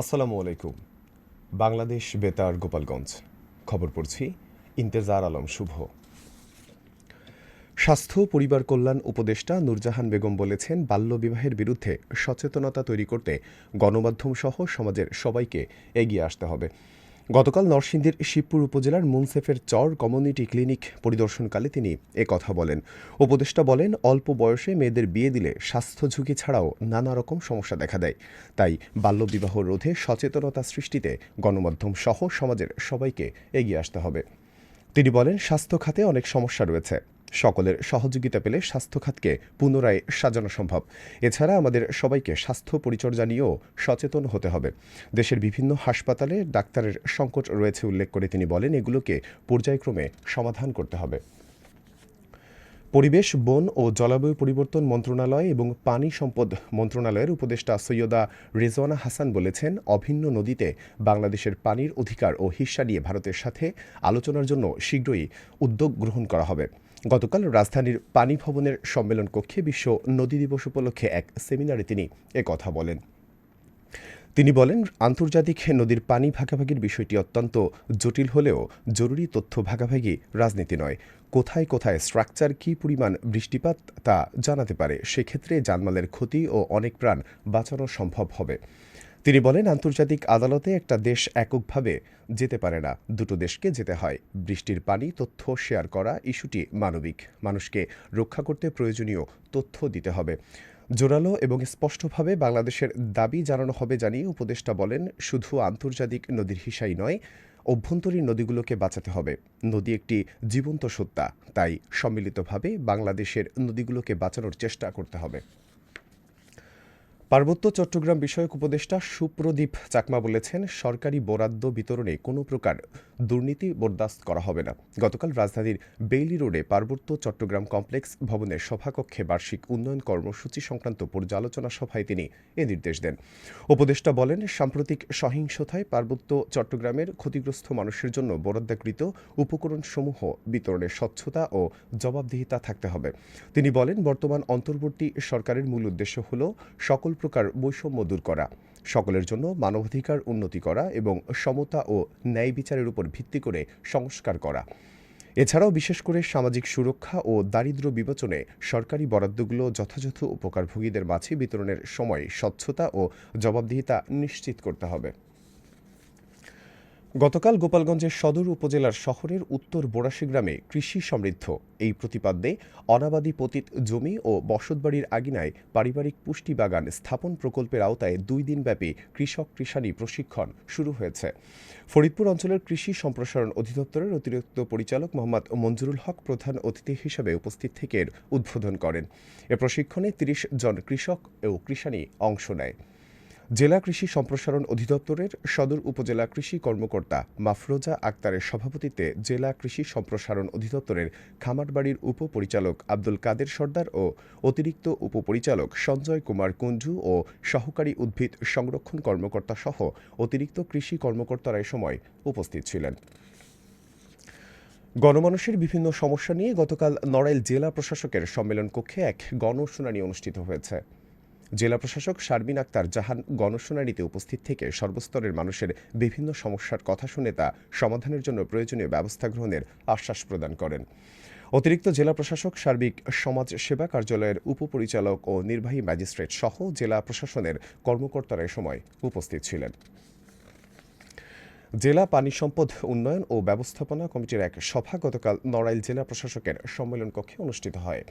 আসসালামু আলাইকুম। বাংলাদেশ বেতার, গোপালগঞ্জ। খবর পড়ছি ইন্তেজার আলম শুভ। স্বাস্থ্য, পরিবার কল্যাণ উপদেষ্টা নূরজাহান বেগম বলেছেন বাল্যবিবাহের বিরুদ্ধে সচেতনতা তৈরি করতে গণমাধ্যম সহ সমাজের সবাইকে এগিয়ে আসতে হবে। গতকাল নরসিংদীর শিবপুর উপজেলার মুনসেফের চর কমিউনিটি ক্লিনিক পরিদর্শনকালে তিনি কথা বলেন। উপদেষ্টা বলেন, অল্প বয়সে মেয়েদের বিয়ে দিলে স্বাস্থ্য ঝুঁকি ছাড়াও নানা রকম সমস্যা দেখা দেয়। তাই বাল্যবিবাহ রোধে সচেতনতা সৃষ্টিতে গণমাধ্যম সহ সমাজের সবাইকে এগিয়ে আসতে হবে। তিনি বলেন, স্বাস্থ্য খাতে অনেক সমস্যা রয়েছে। সকলের সহযোগিতা পেলে স্বাস্থ্য খাতকে পুনরায় সাজানো সম্ভব। এছাড়া আমাদের সবাইকে স্বাস্থ্য পরিচর্যা নিয়েও সচেতন হতে হবে। দেশের বিভিন্ন হাসপাতালে ডাক্তারের সংকট রয়েছে উল্লেখ করে তিনি বলেন, এগুলোকে পর্যায়ক্রমে সমাধান করতে হবে। পরিবেশ, বন ও জলবায়ু পরিবর্তন মন্ত্রণালয় এবং পানি সম্পদ মন্ত্রণালয়ের উপদেষ্টা সৈয়দা রেজওয়ানা হাসান বলেছেন, অভিন্ন নদীতে বাংলাদেশের পানির অধিকার ও হিস্সা নিয়ে ভারতের সাথে আলোচনার জন্য শীঘ্রই উদ্যোগ গ্রহণ করা হবে। গতকাল রাজধানীর পানি ভবনের সম্মেলন কক্ষে বিশ্ব নদী দিবস উপলক্ষে এক সেমিনারে তিনি কথা বলেন। তিনি বলেন, আন্তর্জাতিক নদীর পানি ভাগাভাগির বিষয়টি অত্যন্ত জটিল হলেও জরুরি তথ্য ভাগাভাগি রাজনীতি নয়। কোথায় কোথায় স্ট্রাকচার কী পরিমাণ বৃষ্টিপাত তা জানাতে পারে, সেক্ষেত্রে জানমালের ক্ষতি ও অনেক প্রাণ বাঁচানো সম্ভব হবে। তিনি বলেন, আন্তর্জাতিক আদালতে একটা দেশ এককভাবে যেতে পারে না। দুটো দেশকে যেতে হয়। বৃষ্টির পানি, তথ্য শেয়ার করা, ইস্যুটি মানবিক। মানুষকে রক্ষা করতে প্রয়োজনীয় তথ্য দিতে হবে। জোরালো এবং স্পষ্টভাবে বাংলাদেশের দাবি জানানো হবে জানিয়ে উপদেষ্টা বলেন, শুধু আন্তর্জাতিক নদীর হিসাই নয়, অভ্যন্তরীণ নদীগুলোকে বাঁচাতে হবে। নদী একটি জীবন্ত সত্তা, তাই সম্মিলিতভাবে বাংলাদেশের নদীগুলোকে বাঁচানোর চেষ্টা করতে হবে। পার্বত্য চট্টগ্রাম বিষয়ক উপদেষ্টা সুপ্রদীপ চাকমা বলেছেন সরকারি বরাদ্দ বিতরণে কোনো প্রকার দুর্নীতি বরদাস্ত করা হবে না। গতকাল রাজধানীর বেইলি রোডে পার্বত্য চট্টগ্রাম কমপ্লেক্স ভবনের সভাকক্ষে বার্ষিক উন্নয়ন কর্মসূচি সংক্রান্ত পর্যালোচনা সভায় তিনি এ নির্দেশ দেন। উপদেষ্টা বলেন, সাম্প্রতিক সহিংসতায় পার্বত্য চট্টগ্রামের ক্ষতিগ্রস্ত মানুষের জন্য বরাদ্দাকৃত উপকরণসমূহ বিতরণের স্বচ্ছতা ও জবাবদিহিতা থাকতে হবে। তিনি বলেন, বর্তমান অন্তর্বর্তী সরকারের মূল উদ্দেশ্য হল সকল প্রকার বৈষম্য দূর করা। সকলের জন্য মানবাধিকার উন্নতি করা এবং সমতা ও ন্যায় বিচারের উপর ভিত্তি করে সংস্কার করা। এছাড়াও বিশেষ করে সামাজিক সুরক্ষা ও দারিদ্র বিবেচনে সরকারি বরাদ্দগুলো যথাযথ উপকারভোগীদের মাঝে বিতরণের সময় স্বচ্ছতা ও জবাবদিহিতা নিশ্চিত করতে হবে। গতকাল গোপালগঞ্জের সদর উপজেলার শহরের উত্তর বোরাশি গ্রামে কৃষি সমৃদ্ধ। এই প্রতিপাদ্যে অনাবাদী পতিত জমি ও বসতবাড়ির আগিনায় পারিবারিক পুষ্টি বাগান স্থাপন প্রকল্পের আওতায় দুই দিনব্যাপী কৃষক কৃষানি প্রশিক্ষণ শুরু হয়েছে। ফরিদপুর অঞ্চলের কৃষি সম্প্রসারণ অধিদপ্তরের অতিরিক্ত পরিচালক মোহাম্মদ মঞ্জুরুল হক প্রধান অতিথি হিসেবে উপস্থিত থেকে উদ্বোধন করেন। এ প্রশিক্ষণে তিরিশ জন কৃষক ও কৃষানি অংশ নেয়। জেলা কৃষি সম্প্রসারণ অধিদপ্তরের সদর উপজেলা কৃষি কর্মকর্তা মাফরোজা আক্তারের সভাপতিত্বে জেলা কৃষি সম্প্রসারণ অধিদপ্তরের খামারবাড়ির উপপরিচালক আব্দুল কাদের সর্দার ও অতিরিক্ত উপপরিচালক সঞ্জয় কুমার কুঞ্জু ও সহকারী উদ্ভিদ সংরক্ষণ কর্মকর্তা সহ অতিরিক্ত কৃষি কর্মকর্তারা এ সময় উপস্থিত ছিলেন। গণমানুষের বিভিন্ন সমস্যা নিয়ে গতকাল নড়াইল জেলা প্রশাসকের সম্মেলন কক্ষে এক গণশুনানি অনুষ্ঠিত হয়েছে। জেলা প্রশাসক শারমিন আক্তার জাহান গণশুনানিতে উপস্থিত থেকে সর্বস্তরের মানুষের বিভিন্ন সমস্যার কথা শুনে তা সমাধানের জন্য প্রয়োজনীয় ব্যবস্থা গ্রহণের আশ্বাস প্রদান করেন। অতিরিক্ত জেলা প্রশাসক সার্বিক সমাজ সেবা কার্যালয়ের উপপরিচালক ও নির্বাহী ম্যাজিস্ট্রেট সহ জেলা প্রশাসনের কর্মকর্তারা এ সময় উপস্থিত ছিলেন। জেলা পানি সম্পদ উন্নয়ন ও ব্যবস্থাপনা কমিটির এক সভা গতকাল নড়াইল জেলা প্রশাসকের সম্মেলন কক্ষে অনুষ্ঠিত হয়।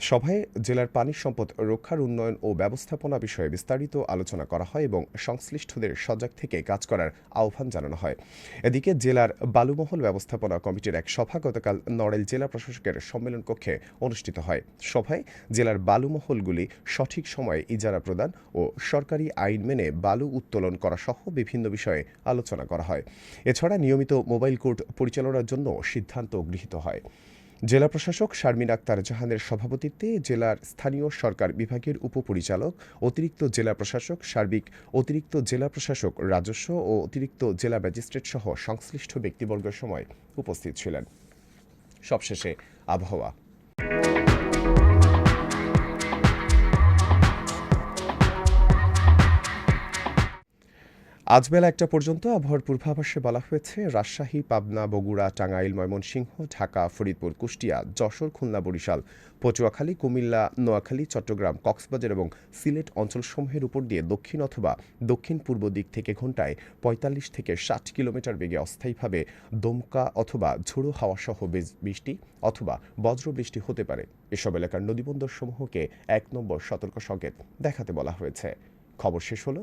সভায় জেলার পানি সম্পদ রক্ষার উন্নয়ন ও ব্যবস্থাপনা বিষয়ে বিস্তারিত আলোচনা করা হয় এবং সংশ্লিষ্টদের সজাগ থেকে কাজ করার আহ্বান জানানো হয়। এদিকে জেলার বালুমহল ব্যবস্থাপনা কমিটির এক সভা গতকাল নড়াইল জেলা প্রশাসকের সম্মেলন কক্ষে অনুষ্ঠিত হয়। সভায় জেলার বালুমহলগুলি সঠিক সময়ে ইজারা প্রদান ও সরকারি আইন মেনে বালু উত্তোলন করা সহ বিভিন্ন বিষয়ে আলোচনা করা হয়। এছাড়া নিয়মিত মোবাইল কোর্ট পরিচালনার জন্য সিদ্ধান্ত গৃহীত হয়। জেলা প্রশাসক শারমিন আক্তার জাহানের সভাপতিত্বে জেলার স্থানীয় সরকার বিভাগের উপপরিচালক, অতিরিক্ত জেলা প্রশাসক, সার্বিক অতিরিক্ত জেলা প্রশাসক, রাজস্ব ও অতিরিক্ত জেলা ম্যাজিস্ট্রেট সহ সংশ্লিষ্ট ব্যক্তিবর্গের সময় উপস্থিত ছিলেন। সবশেষে আবহাওয়া। আজ বেলা একটা পর্যন্ত আবহাওয়ার পূর্বাভাসে বলা হয়েছে, রাজশাহী, পাবনা, বগুড়া, টাঙ্গাইল, ময়মনসিংহ, ঢাকা, ফরিদপুর, কুষ্টিয়া, যশোর, খুলনা, বরিশাল, পটুয়াখালী, কুমিল্লা, নোয়াখালী, চট্টগ্রাম, কক্সবাজার এবং সিলেট অঞ্চলসমূহের উপর দিয়ে দক্ষিণ অথবা দক্ষিণ পূর্ব দিক থেকে ঘন্টায় পঁয়তাল্লিশ থেকে ষাট কিলোমিটার বেগে অস্থায়ীভাবে দমকা অথবা ঝোড়ো হাওয়া সহ বৃষ্টি অথবা বজ্র বৃষ্টি হতে পারে। এসব এলাকার নদীবন্দরসমূহকে এক নম্বর সতর্ক সংকেত দেখাতে বলা হয়েছে। খবর শেষ হলো